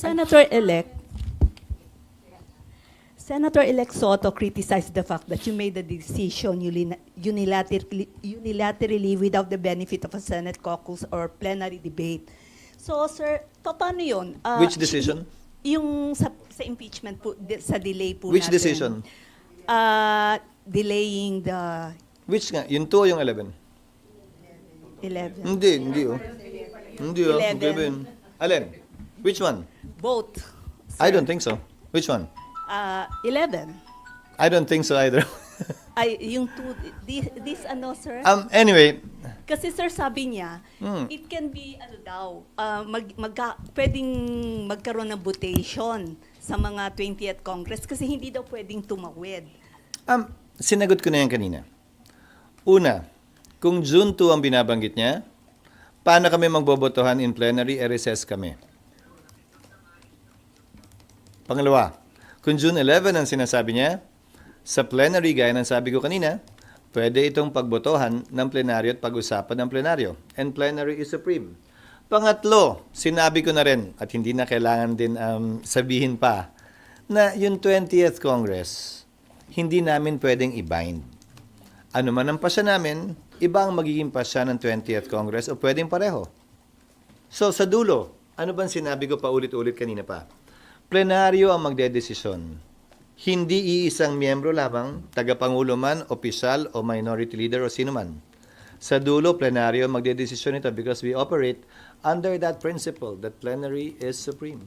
Senator-elect, Senator-elect Soto criticized the fact that you made the decision uni- unilaterally, unilaterally without the benefit of a Senate caucus or plenary debate. So, sir, pa- paano yun? Ah, Which decision? Yung sa, sa impeachment po, di- sa delay po Which natin. decision? Ah, delaying the Which nga? Yung 2 o yung 11? 11. Hindi, hindi oh. Hindi oh. Eleven. 11. Alin? Which one? Both. I don't think so. Which one? Ah, 11. I don't think so either. Ay, yung two, this, this ano, sir? um, anyway, Kasi sir, sabi niya, Hmm. it can be, ano daw, ah, mag, magka, pwedeng magkaroon ng votation sa mga 20th Congress kasi hindi daw pwedeng tumawid. um, sinagot ko na yan kanina. Una, kung June 2 ang binabanggit niya, paano kami magbobotohan in plenary, e-recess kami. Pangalawa, kung June 11 ang sinasabi niya, sa plenary, gaya ng sabi ko kanina, pwede itong pagbotohan ng plenaryo at pag-usapan ng plenaryo. And plenary is supreme. Pangatlo, sinabi ko na rin, at hindi na kailangan din um, sabihin pa, na yung 20th Congress, hindi namin pwedeng i-bind. Ano man ang pasya namin, iba ang magiging pasya ng 20th Congress o pwedeng pareho. So sa dulo, ano bang sinabi ko pa ulit-ulit kanina pa? Plenaryo ang magdedesisyon. Hindi iisang miyembro lamang, tagapangulo man, opisyal o minority leader o sino man. Sa dulo, plenaryo ang magdedesisyon ito because we operate under that principle that plenary is supreme.